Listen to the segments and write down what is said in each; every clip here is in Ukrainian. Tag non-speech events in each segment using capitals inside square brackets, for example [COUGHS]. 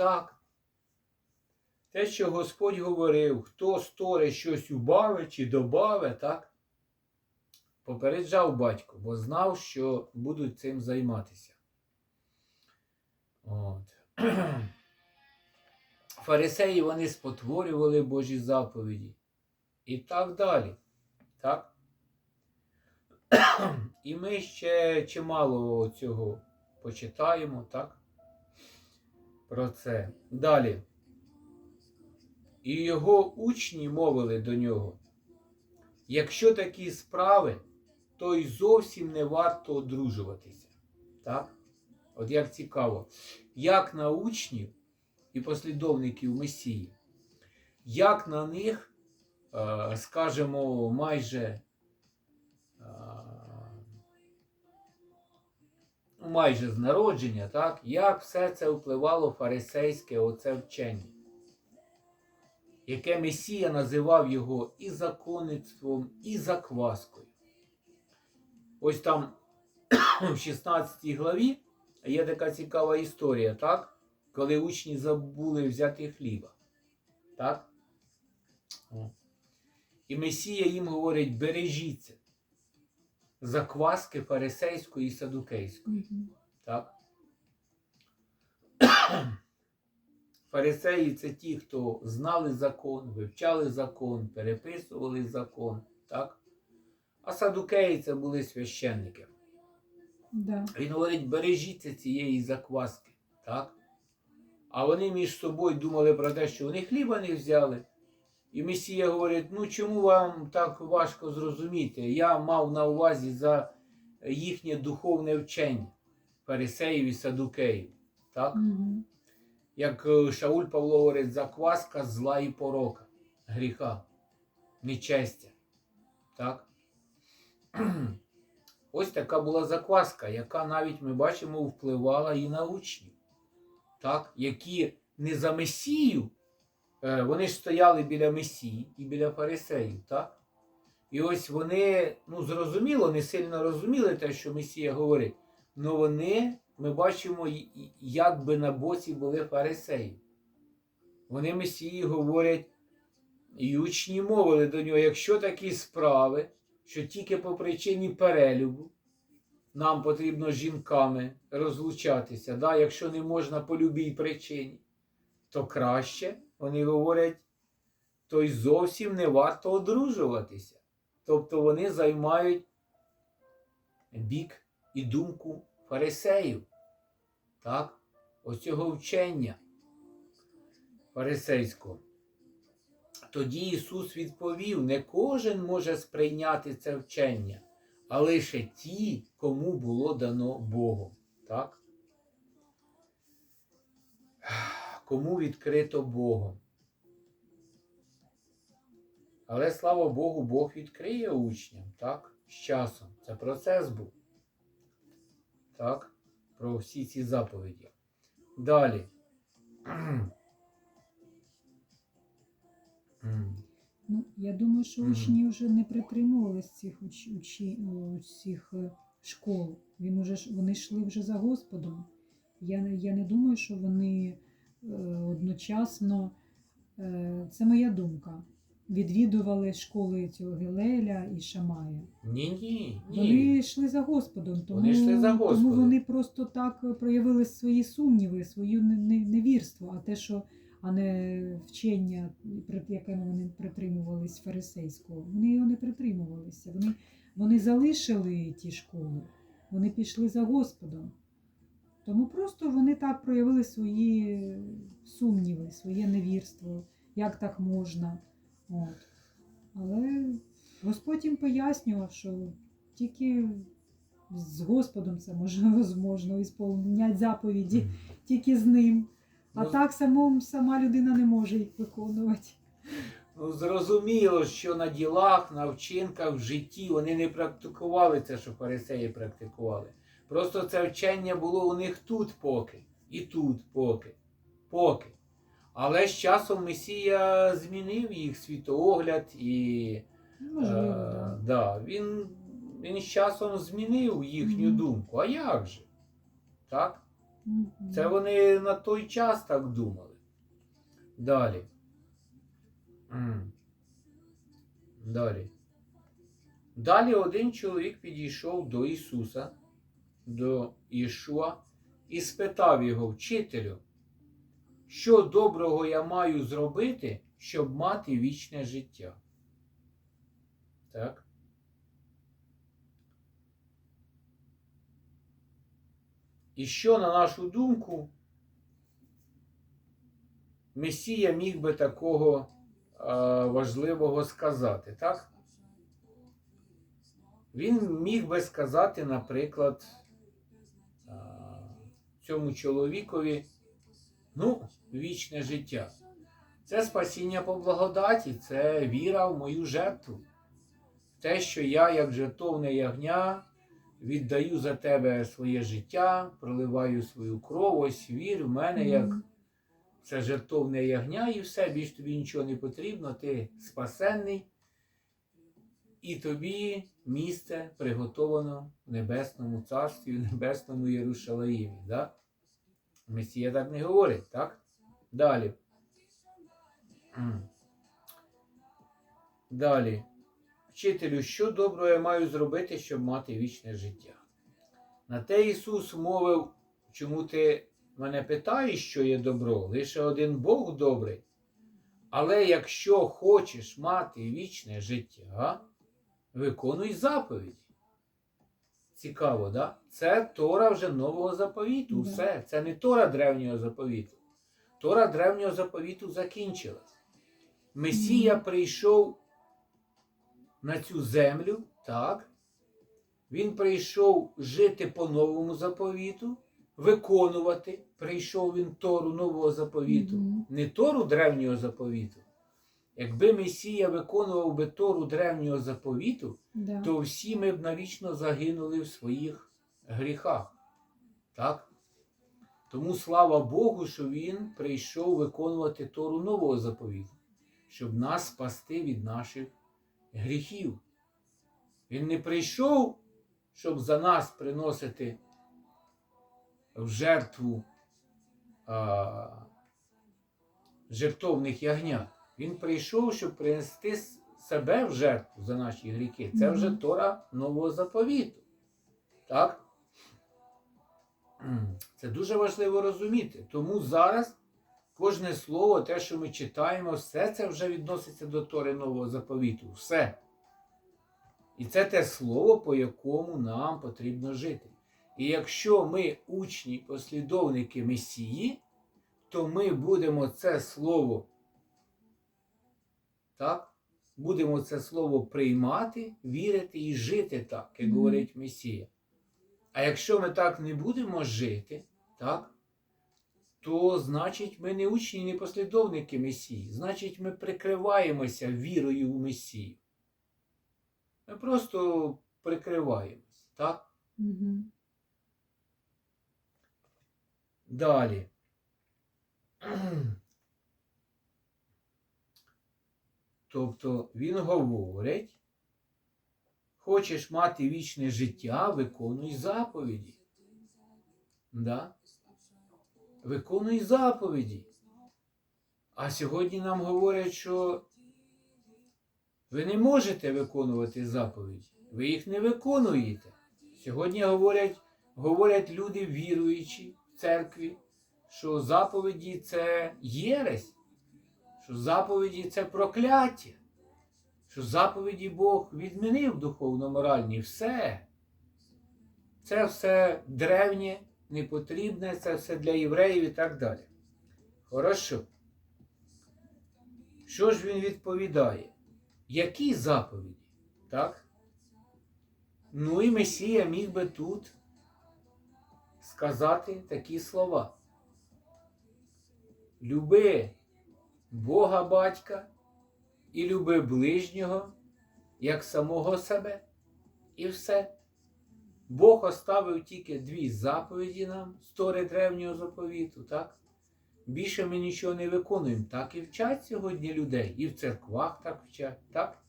Так. Те, що Господь говорив, хто сторе щось убаве чи добаве, так? Попереджав батько, бо знав, що будуть цим займатися. От. [CLEARS THROAT] Фарисеї вони спотворювали Божі заповіді. І так далі. Так? [CLEARS THROAT] І ми ще чимало цього почитаємо, так? Про це. Далі. І його учні мовили до нього. Якщо такі справи, то й зовсім не варто одружуватися. Так? От як цікаво, як на учнів і послідовників Месії, як на них, е, скажімо, майже майже з народження, так, як все це впливало фарисейське оце вчення, яке Месія називав його і законництвом, і закваскою. Ось там в 16 главі є така цікава історія, так? Коли учні забули взяти хліба. Так? І Месія їм говорить: бережіться закваски фарисейської і садукейської. Так? [CLEARS THROAT] Фарисеї це ті, хто знали закон, вивчали закон, переписували закон. Так? А садукеї це були священники. Да. Він говорить, бережіться цієї закваски. Так? А вони між собою думали про те, що вони хліба не взяли. І Месія говорить, ну чому вам так важко зрозуміти? Я мав на увазі за їхнє духовне вчення фарисеїв і садукеїв. Так? Мгм. Як е, Шауль Павло говорить, закваска зла і порока, гріха, нечестя. Так? [CLEARS THROAT] Ось така була закваска, яка навіть ми бачимо впливала і на учнів, так? які не за Месію, вони ж стояли біля Месії і біля фарисеїв. так? І ось вони, ну зрозуміло, не сильно розуміли те, що Месія говорить, але вони, ми бачимо, як би на боці були фарисеї. Вони Месії говорять, і учні мовили до нього, якщо такі справи, що тільки по причині перелюбу нам потрібно з жінками розлучатися, да? якщо не можна по любій причині, то краще, вони говорять, то й зовсім не варто одружуватися. Тобто вони займають бік і думку фарисеїв. Так? Ось вчення фарисейського. Тоді Ісус відповів: не кожен може сприйняти це вчення, а лише ті, кому було дано Богом. Так? Кому відкрито Богом. Але слава Богу, Бог відкриє учням, так? З часом. Це процес був. Так? Про всі ці заповіді. Далі. Ну, я думаю, що учні вже не притримувалися цих уч, учі, ну, цих е, школ. Він уже, вони йшли вже за Господом. Я, я не думаю, що вони одночасно, е, це моя думка, відвідували школи цього Гелеля і Шамая. Ні, ні, ні. Вони йшли за Господом, тому, Вони йшли за тому вони просто так проявили свої сумніви, не- невірство, а те, що а не вчення, якими вони притримувались фарисейського. Вони його не притримувалися. Вони, вони залишили ті школи, вони пішли за Господом. Тому просто вони так проявили свої сумніви, своє невірство, як так можна. От. Але Господь їм пояснював, що тільки з Господом це можливо зможно [LAUGHS] ісполняти заповіді, тільки з ним. А Ну, так самому сама людина не може їх виконувати. Ну, зрозуміло, що на ділах, на вчинках, в житті вони не практикували це, що фарисеї практикували. Просто це вчення було у них тут поки, і тут поки. Поки. Але з часом Месія змінив їх світоогляд і Можливо, е, да. да, він, він з часом змінив їхню Мгм. думку. А як же? Так? Мгм. Це вони на той час так думали. Далі. Далі. Далі один чоловік підійшов до Ісуса, до Ішуа, і спитав його, вчителю, що доброго я маю зробити, щоб мати вічне життя? Так. І що, на нашу думку, Месія міг би такого е, важливого сказати, так? Він міг би сказати, наприклад, цьому чоловікові, ну, вічне життя. Це спасіння по благодаті, це віра в мою жертву. Те, що я, як жертовне ягня, віддаю за тебе своє життя, проливаю свою кров, ось вір в мене як це жертовне ягня, і все, більш тобі нічого не потрібно, ти спасенний, і тобі місце приготовано в Небесному Царстві, в Небесному Єрушалаїмі. Да? Месія так не говорить, так? Далі. Далі. Вчителю, що доброго я маю зробити, щоб мати вічне життя? На те Ісус мовив, чому ти мене питаєш, що є добро, лише один Бог добрий. Але якщо хочеш мати вічне життя, виконуй заповіді. Цікаво, да? Це Тора вже нового заповіту. Все. Це не Тора древнього заповіту. Тора древнього заповіту закінчилась. Месія прийшов на цю землю, так? Він прийшов жити по новому заповіту, виконувати. Прийшов він Тору нового заповіту, не Тору древнього заповіту. Якби Месія виконував би Тору древнього заповіту, Да. то всі ми б навічно загинули в своїх гріхах. Так? Тому слава Богу, що Він прийшов виконувати Тору нового заповіту, щоб нас спасти від наших гріхів. Він не прийшов, щоб за нас приносити в жертву а, жертовних ягнят. Він прийшов, щоб принести себе в жертву за наші гріхи. Це вже Тора нового заповіту. Так? Це дуже важливо розуміти. Тому зараз кожне слово, те, що ми читаємо, все це вже відноситься до Тори нового заповіту. Все. І це те слово, по якому нам потрібно жити. І якщо ми учні, послідовники Месії, то ми будемо це слово, так? Будемо це слово приймати, вірити і жити так, як говорить Месія. А якщо ми так не будемо жити, так? То значить ми не учні, не послідовники Месії. Значить, ми прикриваємося вірою в Месію. Ми просто прикриваємось, так? Мгм. Далі. Тобто він говорить, хочеш мати вічне життя, виконуй заповіді. Да? Виконуй заповіді. А сьогодні нам говорять, що ви не можете виконувати заповіді. Ви їх не виконуєте. Сьогодні говорять, говорять люди віруючі в церкві, що заповіді це єресь, що заповіді це прокляття, що заповіді Бог відмінив духовно-моральні. Все. Це все древнє, непотрібне, це все для євреїв і так далі. Хорошо. Що ж він відповідає? Які заповіді? Так? Ну і Месія міг би тут сказати такі слова. Люби Бога батька і люби ближнього, як самого себе, і все. Бог оставив тільки дві заповіді нам з тори древнього заповіту, так? Більше ми нічого не виконуємо. Так і вчать сьогодні людей, і в церквах так вчать, так?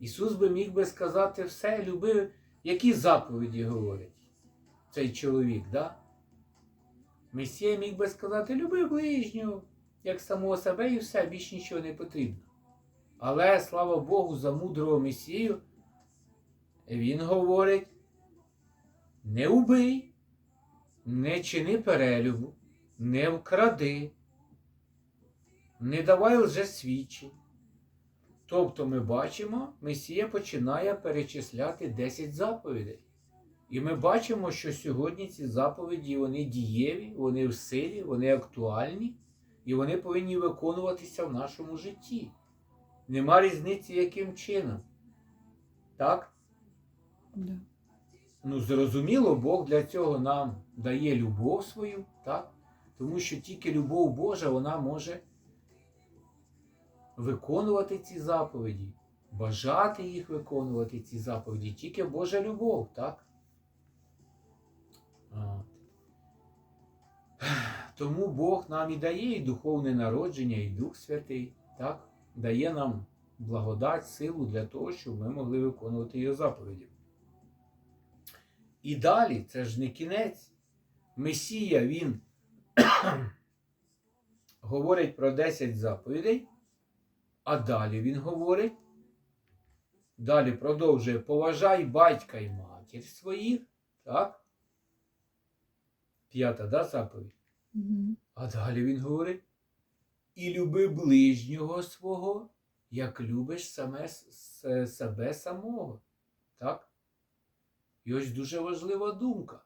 Ісус би міг би сказати все, любив, які заповіді говорить цей чоловік, да? Месія міг би сказати, люби ближнього, як самого себе і все, більш нічого не потрібно. Але слава Богу, за мудрого Месію, він говорить: не убий, не чини перелюбу, не вкради, не давай лжесвідчень. Тобто ми бачимо, Месія починає перечисляти 10 заповідей. І ми бачимо, що сьогодні ці заповіді вони дієві, вони в силі, вони актуальні, і вони повинні виконуватися в нашому житті. Нема різниці, яким чином. Так? Да. Ну, зрозуміло, Бог для цього нам дає любов свою, так? Тому що тільки любов Божа вона може виконувати ці заповіді, бажати їх виконувати, ці заповіді, тільки Божа любов, так? Тому Бог нам і дає і духовне народження, і Дух Святий, так? дає нам благодать, силу для того, щоб ми могли виконувати його заповіді. І далі, це ж не кінець. Месія, він [COUGHS] говорить про 10 заповідей, а далі він говорить, далі продовжує поважай батька і матір своїх, так? П'ята, да, заповідь? А далі він говорить: і люби ближнього свого, як любиш саме себе самого. Так? І ось дуже важлива думка.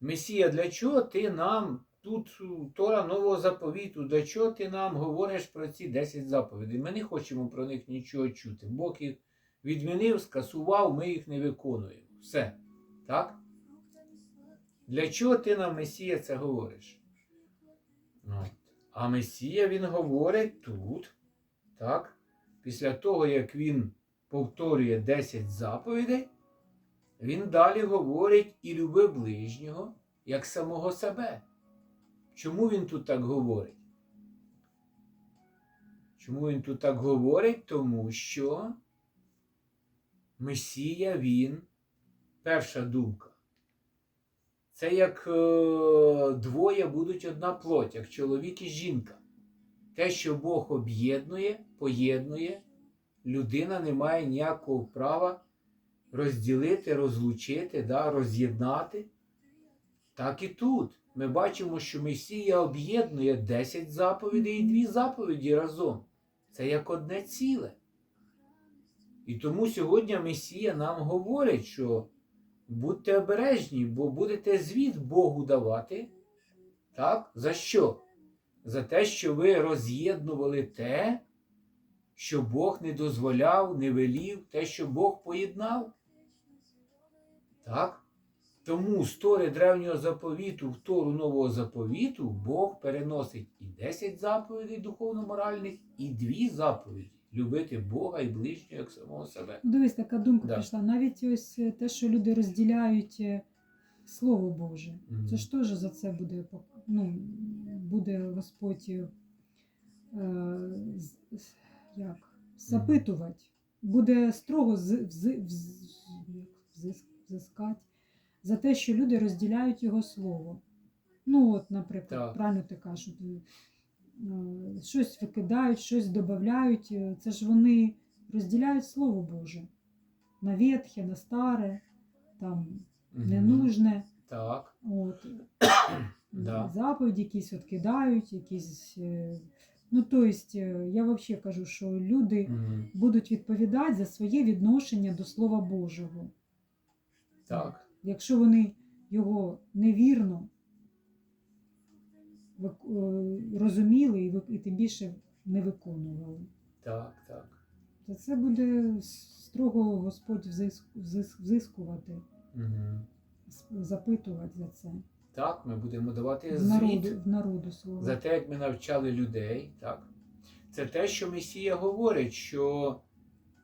Месія, для чого ти нам тут Тора нового заповіту, для чого ти нам говориш про ці 10 заповідей? Ми не хочемо про них нічого чути. Бог їх відмінив, скасував, ми їх не виконуємо. Все. Так? Для чого ти нам, Месія, це говориш? От. А Месія він говорить тут, так? Після того, як він повторює 10 заповідей, він далі говорить і люби ближнього, як самого себе. Чому він тут так говорить? Чому він тут так говорить? Тому що Месія він, перша думка. Це як е, двоє будуть одна плоть, як чоловік і жінка. Те, що Бог об'єднує, поєднує, людина не має ніякого права розділити, розлучити, да, роз'єднати. Так і тут. Ми бачимо, що Месія об'єднує 10 заповідей і 2 заповіді разом. Це як одне ціле. І тому сьогодні Месія нам говорить, що будьте обережні, бо будете звіт Богу давати. Так? За що? За те, що ви роз'єднували те, що Бог не дозволяв, не велів, те, що Бог поєднав. Так? Тому з Тори древнього заповіту в Тору нового заповіту Бог переносить і 10 заповідей духовно-моральних, і дві заповіді любити Бога і ближнього як самого себе. Дивись, така думка Да. прийшла. Навіть ось е, те, що люди розділяють е, Слово Боже. Мгм. Це ж теж за це буде, ну, буде Господь е, з- як, запитувати, буде строго з, вз, вз, взискати за те, що люди розділяють його слово. Ну, от, наприклад, Так. правильно ти кажеш, е, щось викидають, щось додають. е, Це ж вони розділяють Слово Боже на ветхе, на старе, там ненужне. Так. От. [COUGHS] Да. Заповіді якісь от кидають, якісь. е, Ну, тобто, е, я взагалі кажу, що люди Мгм. будуть відповідати за своє відношення до Слова Божого. Так. Якщо вони його невірно е, розуміли і, і тим більше не виконували, Так, так. то це буде строго Господь взиск- взискувати, Угу. запитувати за це Так, ми будемо давати звіт народу, народу свого. за те, як ми навчали людей. Так. Це те, що Месія говорить, що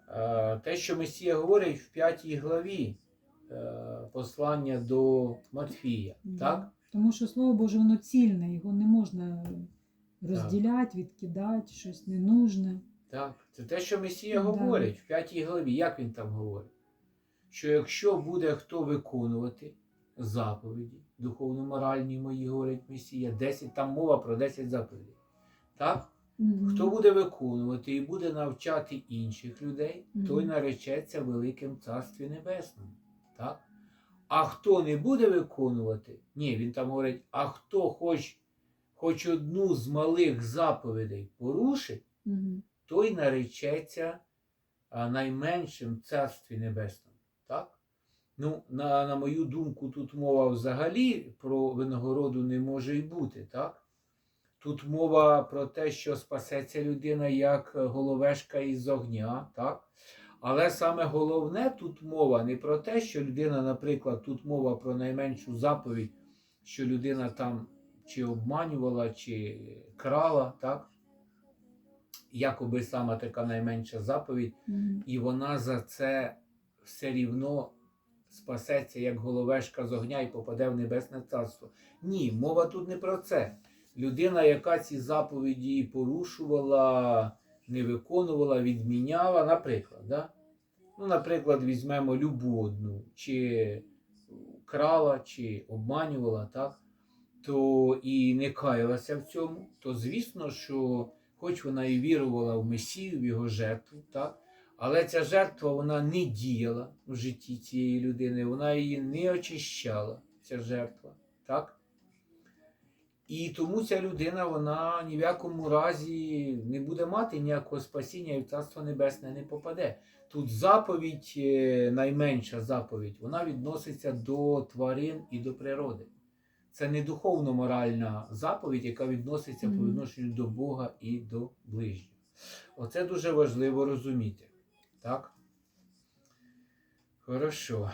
е, те, що Месія говорить в п'ятій главі е, послання до Матфія. Мгм. Так? Тому що Слово Боже, воно цільне, його не можна розділяти, відкидати, щось ненужне. Так. Це те, що Месія говорить в п'ятій главі. Як він там говорить? Що якщо буде хто виконувати заповіді, духовно-моральні мої, говорить Месія, 10, там мова про 10 заповідей. Так? Мгм. Хто буде виконувати і буде навчати інших людей, той наречеться Великим Царстві Небесному. Так? А хто не буде виконувати, ні, він там говорить, а хто хоч, хоч одну з малих заповідей порушить, Мгм. той наречеться найменшим Царстві Небесному. Так? Ну, на, на мою думку, тут мова взагалі про винагороду не може й бути. Так? Тут мова про те, що спасеться людина як головешка із огня. Так? Але саме головне тут мова не про те, що людина, наприклад, тут мова про найменшу заповідь, що людина там чи обманювала, чи крала, так? Якоби саме така найменша заповідь, Мгм. і вона за це все рівно спасеться як головешка з огня і попаде в небесне царство. Ні, мова тут не про це. Людина, яка ці заповіді порушувала, не виконувала, відміняла, наприклад, да? ну, наприклад, візьмемо любу одну, чи крала, чи обманювала, так? то і не каялася в цьому, то звісно, що хоч вона і вірувала в Месію, в його жертву, так? але ця жертва вона не діяла в житті цієї людини, вона її не очищала, ця жертва. Так? І тому ця людина вона ні в якому разі не буде мати ніякого спасіння і в Царство Небесне не попаде. Тут заповідь, е, найменша заповідь, вона відноситься до тварин і до природи. Це не духовно-моральна заповідь, яка відноситься по відношенню до Бога і до ближнього. Оце дуже важливо розуміти. Так? Хорошо.